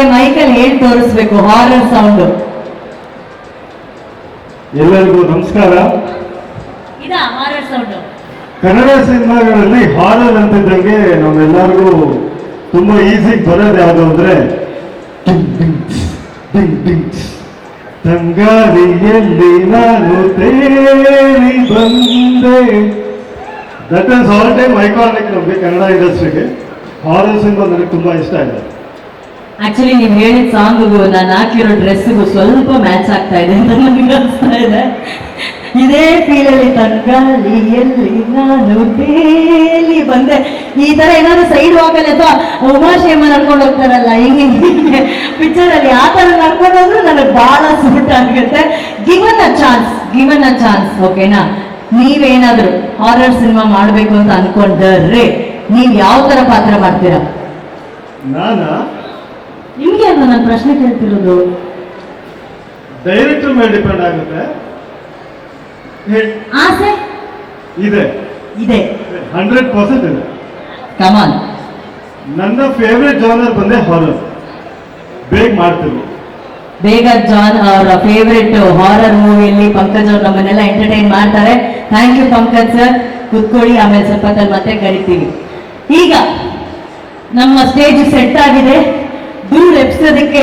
ನಮ್ಗೆ ಮೈಕಲ್ ಏನ್ ತೋರಿಸ್ಬೇಕು? ಹಾರರ್ ಸೌಂಡ್ ಎಲ್ಲರಿಗೂ ನಮಸ್ಕಾರ. ಇದ ಹಾರರ್ ಸೌಂಡ್ ಕನ್ನಡ ಸಿನಿಮಾಗಳಲ್ಲಿ ಹಾರರ್ ಅಂತಿದ್ದಂಗೆ ನಮ್ಮೆಲ್ಲರಿಗೂ ತುಂಬಾ ಈಸಿ ಬರೋದು ಯಾವುದು ಅಂದ್ರೆ ತಂಗಾರಿಯಲ್ಲಿ ನಾನು ತೇಲಿ ಬಂದೆ. That is all time iconic ನಮಗೆ ಕನ್ನಡ ಇಂಡಸ್ಟ್ರಿಗೆ ಹಾರರ್ ಸಿನಿಮಾ ನನಗೆ ತುಂಬಾ ಇಷ್ಟ ಇದೆ ಆಕ್ಚುಲಿ ನೀವು ಹೇಳಿದ ಸಾಂಗ್ಗೂ ನಾನು ಹಾಕಿರೋ ಡ್ರೆಸ್ಗೂ ಸ್ವಲ್ಪ ಮ್ಯಾಚ್ ಆಗ್ತಾ ಇದೆ ಅಂತ ನನಗೆ ಅನಿಸ್ತಾ ಇದೆ. ಇದೇ ಫೀಲಲ್ಲಿ ತಂಗಾಳಿಯಲ್ಲಿ ನಾನು ತೇಲಿ ಬಂದೆ. ಈ ತರ ಏನಾದ್ರು ಸೈಡ್ ವಾಕಲ್ಲಿ ಅಥವಾ ಉಮಾಶೇಮ ನಡ್ಕೊಂಡು ಹೋಗ್ತಾರಲ್ಲ, ಹಿಂಗೆ ಹಿಂಗೆ ಪಿಕ್ಚರ್ ಅಲ್ಲಿ ಆ ಥರ ನಡ್ಕೊಂಡು ನನಗೆ ಭಾಳ ಸೂಟ್ ಆಗುತ್ತೆ. Given a chance given a chance ಓಕೆನಾ ನೀವೇನಾದರೂ ಹಾರರ್ ಸಿನಿಮಾ ಮಾಡಬೇಕು ಅಂತ ಅನ್ಕೊಂಡ್ರೆ, ನೀವು ಯಾವ ಥರ ಪಾತ್ರ ಮಾಡ್ತೀರಾ? ನಾನಾ? ನಾನು ಪ್ರಶ್ನೆ ಕೇಳ್ತಿರೋದು. ಡೈರೆಕ್ಟರ್ ಮೇಲೆ ಡಿಪೆಂಡ್ ಆಗುತ್ತೆ. ಆಸೆ? ಇದೆ. ಇದೆ. ಹಂಡ್ರೆಡ್ ಪರ್ಸೆಂಟ್ ಇದೆ. ಕಮಾನ್ ನನ್ನ ಫೇವ್ರೆಟ್ ಜಾನರ್ ಬಂದೆ ಹಾರರ್ ಬೇಗ ಮಾಡ್ತೀನಿ. ಬೇಗ ಜಾನ್ ಅವರ ಫೇವ್ರೆಟ್ ಹಾರರ್ ಮೂವಿಯಲ್ಲಿ ಪಂಕಜ್ ಅವರು ನಮ್ಮನ್ನೆಲ್ಲ ಎಂಟರ್ಟೈನ್ ಮಾಡ್ತಾರೆ. ಥ್ಯಾಂಕ್ ಯು ಪಂಕಜ್ ಸರ್ ಕುತ್ಕೊಳ್ಳಿ ಆಮೇಲೆ ಸ್ವಲ್ಪ ಮತ್ತೆ ಕರಿತೀವಿ. ಈಗ ನಮ್ಮ ಸ್ಟೇಜ್ ಸೆಟ್ ಆಗಿದೆ. ದೂರ ಎಪ್ಸೋದಕ್ಕೆ